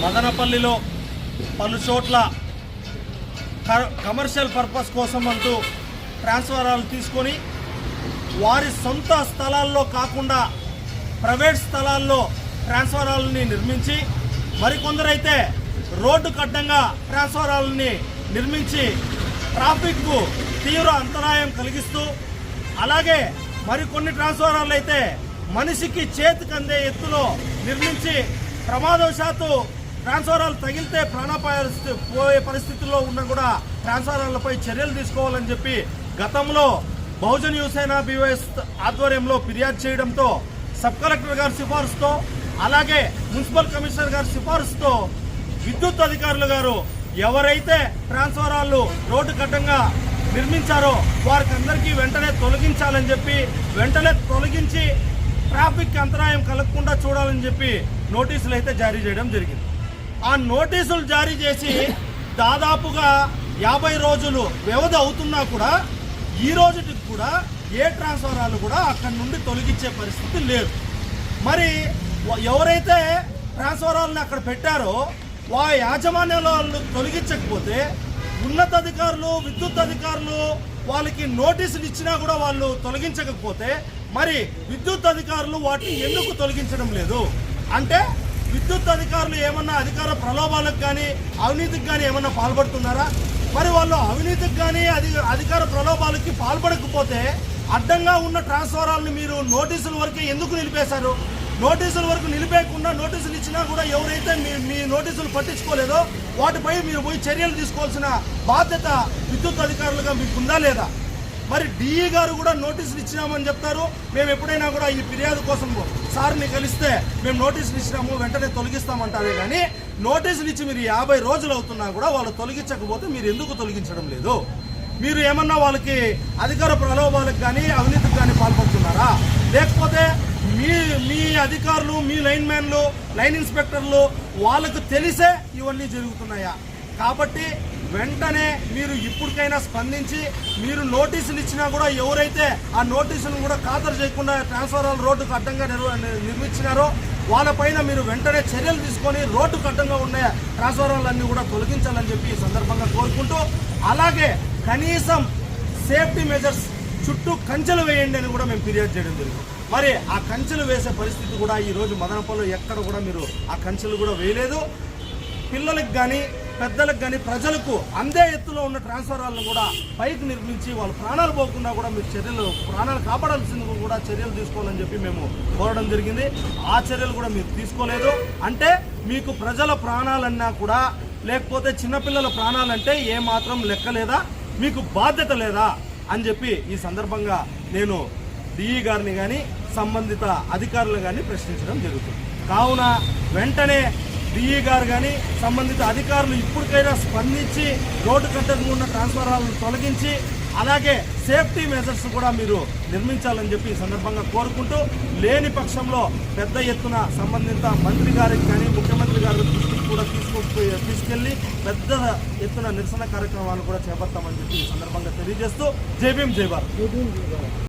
మదనపల్లిలో పలు చోట్ల కమర్షియల్ పర్పస్ కోసం అంటూ ట్రాన్స్ఫరాలు తీసుకొని వారి సొంత స్థలాల్లో కాకుండా ప్రైవేట్ స్థలాల్లో ట్రాన్స్ఫరాలని నిర్మించి మరికొందరైతే రోడ్డు కడ్డంగా ట్రాన్స్ఫరాలని నిర్మించి ట్రాఫిక్కు తీవ్ర అంతరాయం కలిగిస్తూ అలాగే మరికొన్ని ట్రాన్స్ఫారాలు అయితే మనిషికి చేతికందే ఎత్తులో నిర్మించి ప్రమాదవశాత్తు ట్రాన్స్ఫారాలు తగిలితే ప్రాణాపాయ పోయే పరిస్థితుల్లో ఉన్న కూడా ట్రాన్స్ఫారాలపై చర్యలు తీసుకోవాలని చెప్పి గతంలో బహుజన్ యువసేన బీవైఎస్ ఆధ్వర్యంలో ఫిర్యాదు చేయడంతో సబ్ కలెక్టర్ గారి సిఫార్సుతో అలాగే మున్సిపల్ కమిషనర్ గారి సిఫార్సుతో విద్యుత్ అధికారులు గారు ఎవరైతే ట్రాన్స్ఫారాలు రోడ్డు కట్టంగా నిర్మించారో వారికి అందరికీ వెంటనే తొలగించాలని చెప్పి వెంటనే తొలగించి ట్రాఫిక్ అంతరాయం కలగకుండా చూడాలని చెప్పి నోటీసులు అయితే జారీ చేయడం జరిగింది. ఆ నోటీసులు జారీ చేసి దాదాపుగా యాభై రోజులు వ్యవధి అవుతున్నా కూడా ఈ రోజుకి కూడా ఏ ట్రాన్స్ఫారాలు కూడా అక్కడి నుండి తొలగించే పరిస్థితి లేదు. మరి ఎవరైతే ట్రాన్స్ఫారాలను అక్కడ పెట్టారో వా యాజమాన్యాల వాళ్ళు తొలగించకపోతే ఉన్నతాధికారులు విద్యుత్ అధికారులు వాళ్ళకి నోటీసులు ఇచ్చినా కూడా వాళ్ళు తొలగించకపోతే మరి విద్యుత్ అధికారులు వాటిని ఎందుకు తొలగించడం లేదు? అంటే విద్యుత్ అధికారులు ఏమన్నా అధికార ప్రలోభాలకు కానీ అవినీతికి కానీ ఏమన్నా పాల్పడుతున్నారా? మరి వాళ్ళు అవినీతికి కానీ అధి అధికార ప్రలోభాలకి పాల్పడకపోతే అడ్డంగా ఉన్న ట్రాన్స్ఫారాలను మీరు నోటీసుల వరకే ఎందుకు నిలిపేశారు? నోటీసుల వరకు నిలిపేయకుండా నోటీసులు ఇచ్చినా కూడా ఎవరైతే మీ మీ నోటీసులు పట్టించుకోలేదో వాటిపై మీరు పోయి చర్యలు తీసుకోవాల్సిన బాధ్యత విద్యుత్ అధికారులుగా మీకుందా లేదా? మరి డిఈ గారు కూడా నోటీసులు ఇచ్చినామని చెప్తారు. మేము ఎప్పుడైనా కూడా ఈ ఫిర్యాదు కోసం సార్ని కలిస్తే మేము నోటీసులు ఇచ్చినాము వెంటనే తొలగిస్తామంటారే కానీ నోటీసులు ఇచ్చి మీరు యాభై రోజులు అవుతున్నా కూడా వాళ్ళు తొలగించకపోతే మీరు ఎందుకు తొలగించడం లేదు? మీరు ఏమన్నా వాళ్ళకి అధికార ప్రలోభాలకు కానీ అవినీతికి కానీ పాల్పడుతున్నారా? లేకపోతే మీ మీ అధికారులు మీ లైన్ మ్యాన్లు లైన్ ఇన్స్పెక్టర్లు వాళ్ళకు తెలిసే ఇవన్నీ జరుగుతున్నాయా? కాబట్టి వెంటనే మీరు ఇప్పటికైనా స్పందించి మీరు నోటీసులు ఇచ్చినా కూడా ఎవరైతే ఆ నోటీసులను కూడా ఖాతరు చేయకుండా ట్రాన్స్ఫార్మర్ రోడ్డుకు అడ్డంగా నిర్మించినారో వాళ్ళపైన మీరు వెంటనే చర్యలు తీసుకొని రోడ్డు అడ్డంగా ఉండే ట్రాన్స్ఫారాలన్నీ కూడా తొలగించాలని చెప్పి ఈ సందర్భంగా కోరుకుంటూ అలాగే కనీసం సేఫ్టీ మెజర్స్ చుట్టూ కంచెలు వేయండి అని కూడా మేము ఫిర్యాదు చేయడం జరిగింది. మరి ఆ కంచెలు వేసే పరిస్థితి కూడా ఈ రోజు మదనపల్లిలో ఎక్కడ కూడా మీరు ఆ కంచెలు కూడా వేయలేదు. పిల్లలకు కానీ పెద్దలకు కానీ ప్రజలకు అందే ఎత్తులో ఉన్న ట్రాన్స్ఫారాలను కూడా పైకి నిర్మించి వాళ్ళు ప్రాణాలు పోకుండా కూడా మీరు చర్యలు ప్రాణాలు కాపాడాల్సింది కూడా చర్యలు తీసుకోవాలని చెప్పి మేము కోరడం జరిగింది. ఆ చర్యలు కూడా మీరు తీసుకోలేదు. అంటే మీకు ప్రజల ప్రాణాలన్నా కూడా లేకపోతే చిన్నపిల్లల ప్రాణాలంటే ఏ మాత్రం లెక్కలేదా? మీకు బాధ్యత లేదా? అని చెప్పి ఈ సందర్భంగా నేను డిఈ గారిని కానీ సంబంధిత అధికారులు కానీ ప్రశ్నించడం జరుగుతుంది. కావున వెంటనే డిఈ గారు కానీ సంబంధిత అధికారులు ఇప్పటికైనా స్పందించి రోడ్డు కట్టకు ఉన్న ట్రాన్స్ఫారాలను తొలగించి అలాగే సేఫ్టీ మెజర్స్ కూడా మీరు నిర్మించాలని చెప్పి ఈ సందర్భంగా కోరుకుంటూ లేని పక్షంలో పెద్ద ఎత్తున సంబంధిత మంత్రి గారికి కానీ ముఖ్యమంత్రి గారి దృష్టికి కూడా తీసుకు తీసుకెళ్ళి పెద్ద ఎత్తున నిరసన కార్యక్రమాలు కూడా చేపడతామని చెప్పి ఈ సందర్భంగా తెలియజేస్తూ జై భీమ్ జై భారత్.